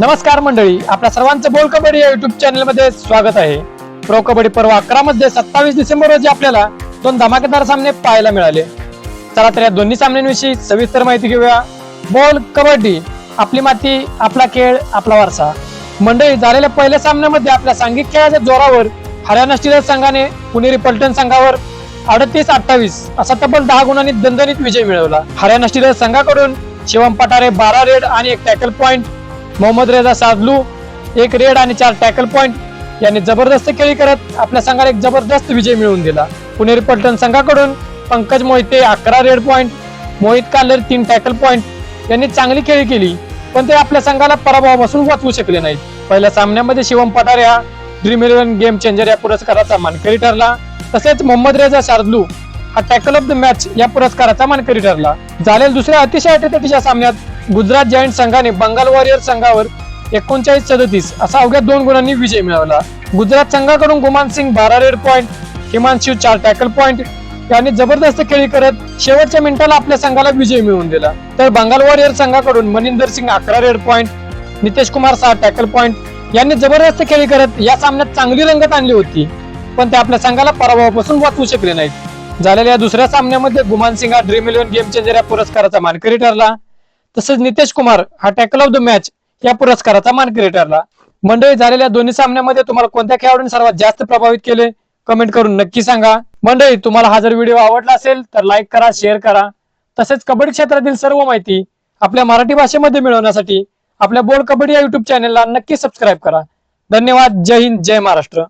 नमस्कार मंडळी आपल्या सर्वांचं बोल कबड्डी या युट्यूब चॅनलमध्ये स्वागत आहे. प्रो कबड्डी पर्व अकरा मध्ये सत्तावीस डिसेंबर रोजी आपल्याला दोन धमाकेदार सामने पाहायला मिळाले. चला तर या दोन्ही सामन्यांविषयी सविस्तर माहिती घेऊया. बोल कबड्डी आपली माती आपला खेळ आपला वारसा. मंडळी झालेल्या पहिल्या सामन्यामध्ये आपल्या सांघिक खेळाच्या जोरावर हरियाणा स्टीलर्स संघाने पुणेरी पलटण संघावर अडतीस अठ्ठावीस असा तब्बल दहा गुणांनी दणदणीत विजय मिळवला. हरियाणा स्टीलर्स संघाकडून शिवम पटारे बारा रेड आणि एक टॅकल पॉइंट मोहम्मद रेजा साजलू एक रेड आणि चार टॅकल पॉइंट. यांनी जबरदस्त खेळी करत आपल्या संघाला एक जबरदस्त विजय मिळवून दिला. पुणेरी पलटण संघाकडून पंकज मोहिते अकरा रेड पॉइंट मोहित कालर तीन टॅकल पॉइंट. यांनी चांगली खेळी केली पण ते आपल्या संघाला पराभवापासून वाचवू शकले नाहीत. पहिल्या सामन्यामध्ये शिवम पठार या ड्रीम इलेव्हन गेम चेंजर या पुरस्काराचा मानकरी ठरला. तसेच मोहम्मद रेजा शार्दलू हा टॅकल ऑफ द मॅच या पुरस्काराचा मानकरी ठरला. झालेल्या दुसऱ्या अतिशय अटीतटीच्या सामन्यात गुजरात जायंट संघाने बंगाल वॉरियर संघावर एकोणचाळीस सदतीस असा अवघ्या दोन गुणांनी विजय मिळवला. गुजरात संघाकडून गुमान सिंग बारा रेड पॉइंट हिमांशू चार टॅकल पॉइंट यांनी जबरदस्त खेळी करत शेवटच्या मिनिटाला आपल्या संघाला विजय मिळवून दिला. तर बंगाल वॉरियर संघाकडून मनिंदर सिंग अकरा रेड पॉइंट नितेश कुमार सहा टॅकल पॉइंट यांनी जबरदस्त खेळी करत या सामन्यात चांगली रंगत आणली होती. पण ते आपल्या संघाला पराभवापासून वाचवू शकले नाहीत. झालेल्या या दुसऱ्या सामन्यामध्ये गुमान सिंग हा ड्रीम इलेव्हन गेम चेंजर या पुरस्काराचा मानकरी ठरला. तसेच नितेश कुमार हा टॅकल ऑफ द मॅच या पुरस्काराचा मानकरी ठरला. मंडळी झालेल्या दोन्ही सामन्यामध्ये तुम्हाला कोणत्या खेळाडूने सर्वात जास्त प्रभावित केले? कमेंट करून नक्की सांगा. मंडळी तुम्हाला हा जर व्हिडिओ आवडला असेल तर लाईक करा शेअर करा. तसेच कबड्डी क्षेत्रातील सर्व माहिती आपल्या मराठी भाषेमध्ये मिळवण्यासाठी आपल्या बोल कबड्डी या युट्यूब चॅनेलला नक्की सबस्क्राईब करा. धन्यवाद. जय हिंद जय महाराष्ट्र.